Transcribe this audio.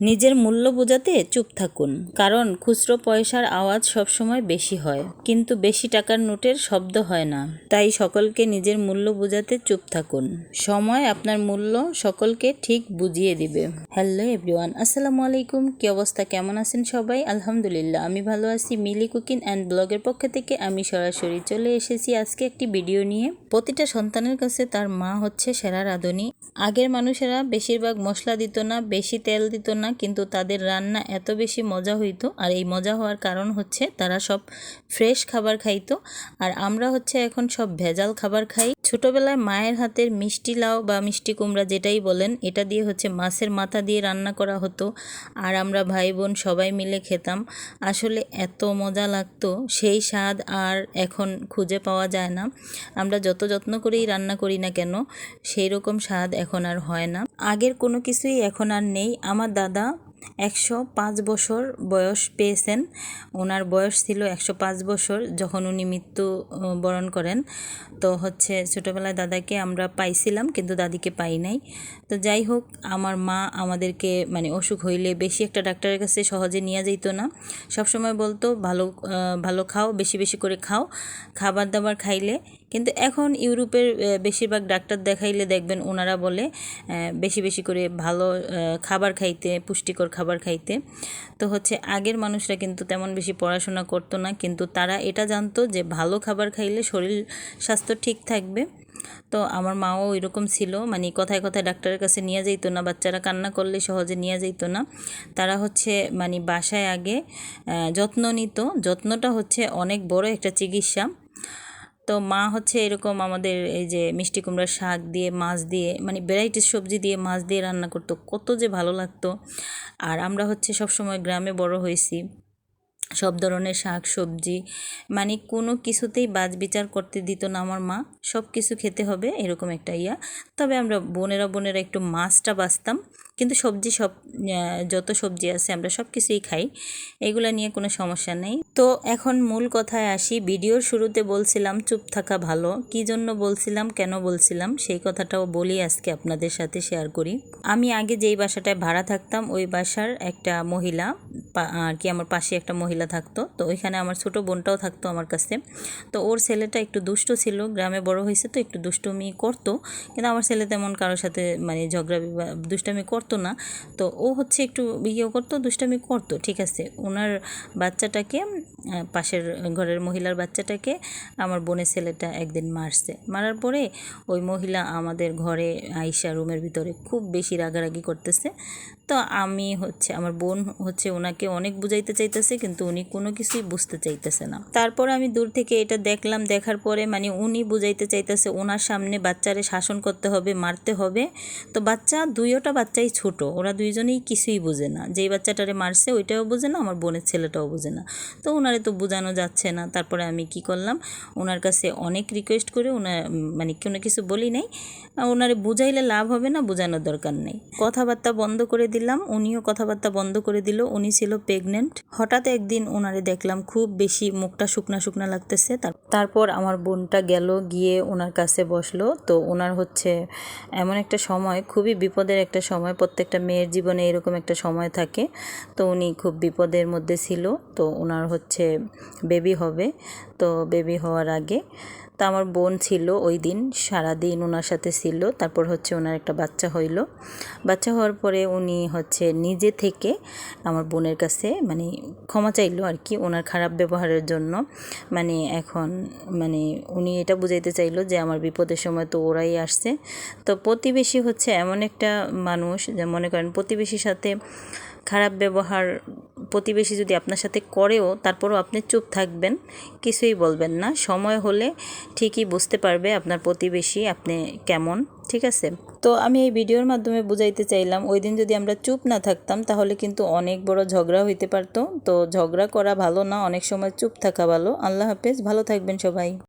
নিজের মূল্য বোঝাতে চুপ থাকুন। কারণ খুচরো পয়সার আওয়াজ সবসময় বেশি হয়, কিন্তু বেশি টাকার নোটের শব্দ হয় না। তাই সকলকে নিজের মূল্য বোঝাতে চুপ থাকুন। সময় আপনার মূল্য সকলকে ঠিক বুঝিয়ে দিবে। হ্যালো এভরিওয়ান, আসসালামু আলাইকুম। কি অবস্থা? কেমন আছেন সবাই? আলহামদুলিল্লাহ, আমি ভালো আছি। মিলি কুকিং অ্যান্ড ব্লগের পক্ষ থেকে আমি সরাসরি চলে এসেছি আজকে একটি ভিডিও নিয়ে। প্রতিটা সন্তানের কাছে তার মা হচ্ছে সেরা রাঁধুনি। আগের মানুষেরা বেশিরভাগ মশলা দিত না, বেশি তেল দিত না কিন্তু তাদের রান্না এত বেশি মজা হইতো। আর এই মজা হওয়ার কারণ হচ্ছে তারা সব ফ্রেশ খাবার খাইতো। আর আমরা হচ্ছে এখন সব ভেজাল খাবার খাই। ছোটবেলায় মায়ের হাতের মিষ্টি লাউ বা মিষ্টি কুমড়া যেটাই বলেন, এটা দিয়ে হচ্ছে মাছের মাথা দিয়ে রান্না করা হতো। আর আমরা ভাই বোন সবাই মিলে খেতাম। আসলে এত মজা লাগতো, সেই স্বাদ আর এখন খুঁজে পাওয়া যায় না। আমরা যত যত্ন করেই রান্না করি না কেন, সেই রকম স্বাদ এখন আর হয় না। আগের কোনো কিছুই এখন আর নেই। আমার দাদা একশো পাঁচ বছর বয়স পেয়েছেন। ওনার বয়স ছিল একশো পাঁচ বছর যখন উনি মৃত্যু বরণ করেন। তো হচ্ছে ছোটোবেলায় দাদাকে আমরা পাইছিলাম কিন্তু দাদিকে পাই নাই। তো যাই হোক, আমার মা আমাদেরকে মানে অসুখ হইলে বেশি একটা ডাক্তারের কাছে সহজে নিয়ে যেত না। সবসময় বলতো, ভালো ভালো খাও, বেশি বেশি করে খাও। খাবার দাবার খাইলে কিন্তু এখন ইউরোপের বেশিরভাগ ডাক্তার দেখাইলে দেখবেন ওনারা বলে বেশি বেশি করে ভালো খাবার খাইতে, পুষ্টিকর খাবার খাইতে। তো হচ্ছে আগের মানুষরা কিন্তু তেমন বেশি পড়াশোনা করতো না, কিন্তু তারা এটা জানতো যে ভালো খাবার খাইলে শরীর স্বাস্থ্য ঠিক থাকবে। তো আমার মাও ওই রকম ছিল মানে কথায় কথায় ডাক্তারের কাছে নিয়ে যেত না, বাচ্চারা কান্না করলে সহজে নিয়ে যেত না। তারা হচ্ছে মানে বাসায় আগে যত্ন নিত। যত্নটা হচ্ছে অনেক বড় একটা চিকিৎসা। তো মা হচ্ছে এরকম আমাদের এই যে মিষ্টি কুমড়ার শাক দিয়ে, মাছ দিয়ে মানে ভ্যারাইটিস সবজি দিয়ে মাছ দিয়ে রান্না করতো। কত যে ভালো লাগতো। আর আমরা হচ্ছে সবসময় গ্রামে বড় হয়েছি। সব ধরনের শাক, সবজি মানে কোনো কিছুতেই বাজ বিচার করতে দিত না আমার মা। সব কিছু খেতে হবে এরকম একটা ইয়া। তবে আমরা বোনেরা বোনেরা একটু মাছটা বাঁচতাম। কিন্তু সবজি সব যত সবজি আছে আমরা সব কিছুই খাই, এগুলা নিয়ে কোনো সমস্যা নেই। তো এখন মূল কথায় আসি, ভিডিওর শুরুতে বলছিলাম চুপ থাকা ভালো, কি জন্য বলছিলাম, কেন বলছিলাম, সেই কথাটাও বলি আজকে আপনাদের সাথে শেয়ার করি। আমি আগে যেই বাসাটায় ভাড়া থাকতাম, ওই বাসার একটা মহিলা আর কি আমার পাশে একটা মহিলা থাকতো, তো ওইখানে আমার ছোট বোনটাও থাকতো আমার কাছে। তো ওর ছেলেটা একটু দুষ্ট ছিল, গ্রামে বড় হয়েছে তো একটু দুষ্টমি করতো, কিন্তু আমার ছেলে তেমন কারোর সাথে মানে ঝগড়া দুষ্টামি করতো না। তো ও হচ্ছে একটু ইয়ে করতো, দুষ্টামি করতো, ঠিক আছে। ওনার বাচ্চাটাকে পাশের ঘরের মহিলার বাচ্চাটাকে আমার বোনের ছেলেটা একদিন মারছে। মারার পরে ওই মহিলা আমাদের ঘরে আইসা রুমের ভিতরে খুব বেশি রাগারাগি করতেছে। তো আমি হচ্ছে, আমার বোন হচ্ছে ওনাকে অনেক বুঝাইতে চাইতেছে, কিন্তু উনি কোনো কিছুই বুঝতে চাইতেছে না। তারপর আমি দূর থেকে এটা দেখলাম, দেখার পরে মানে উনি বুঝাইতে চাইতেছে ওনার সামনে বাচ্চারে শাসন করতে হবে, মারতে হবে। তো বাচ্চা দুইটা বাচ্চাই ছোট, ওরা দুইজনেই কিছুই বোঝে না। যেই বাচ্চাটারে মারছে, ওইটাও বোঝে না, আমার বোনের ছেলেটাও বোঝে না। তো ওনারে তো বোঝানো যাচ্ছে না। তারপরে আমি কি করলাম ওনার কাছে অনেক রিকোয়েস্ট করে ওনার মানে কোনো কিছু বলি নাই। ওনারে বুঝাইলে লাভ হবে না, বোঝানোর দরকার নেই। কথাবার্তা বন্ধ করে দিলাম, উনিও কথাবার্তা বন্ধ করে দিল, উনি ছিল প্রেগনেন্ট হঠাৎ একদিন ওনারে দেখলাম খুব বেশি মুখটা শুকনা শুকনা লাগতেছে তারপর আমার বোনটা গেল, গিয়ে ওনার কাছে বসল। তো ওনার হচ্ছে এমন একটা সময়, খুবই বিপদের একটা সময়, প্রত্যেকটা মেয়ের জীবনে এরকম একটা সময় থাকে। তো উনি খুব বিপদের মধ্যে ছিল, তো ওনার হচ্ছে বেবি হবে। তো বেবি হওয়ার আগে তো আমার বোন ছিল ওই দিন, সারাদিন ওনার সাথে ছিল। তারপর হচ্ছে ওনার একটা বাচ্চা হইল। বাচ্চা হওয়ার পরে উনি হচ্ছে নিজে থেকে আমার বোনের কাছে মানে ক্ষমা চাইলো আর কি ওনার খারাপ ব্যবহারের জন্য। মানে এখন মানে উনি এটা বুঝাইতে চাইলো যে আমার বিপদের সময় তো ওরাই আসছে। তো প্রতিবেশী হচ্ছে এমন একটা মানুষ যে মনে করেন প্রতিবেশীর সাথে খারাপ ব্যবহার প্রতিবেশী যদি আপনার সাথে করেও তারপরও আপনি চুপ থাকবেন, কিছুই বলবেন না। সময় হলে ঠিকই বুঝতে পারবে আপনার প্রতিবেশী আপনি কেমন, ঠিক আছে? তো আমি এই ভিডিওর মাধ্যমে বুঝাইতে চাইলাম, ওই দিন যদি আমরা চুপ না থাকতাম তাহলে কিন্তু অনেক বড় ঝগড়া হইতে পারতো। তো ঝগড়া করা ভালো না, অনেক সময় চুপ থাকা ভালো। আল্লাহ হাফেজ, ভালো থাকবেন সবাই।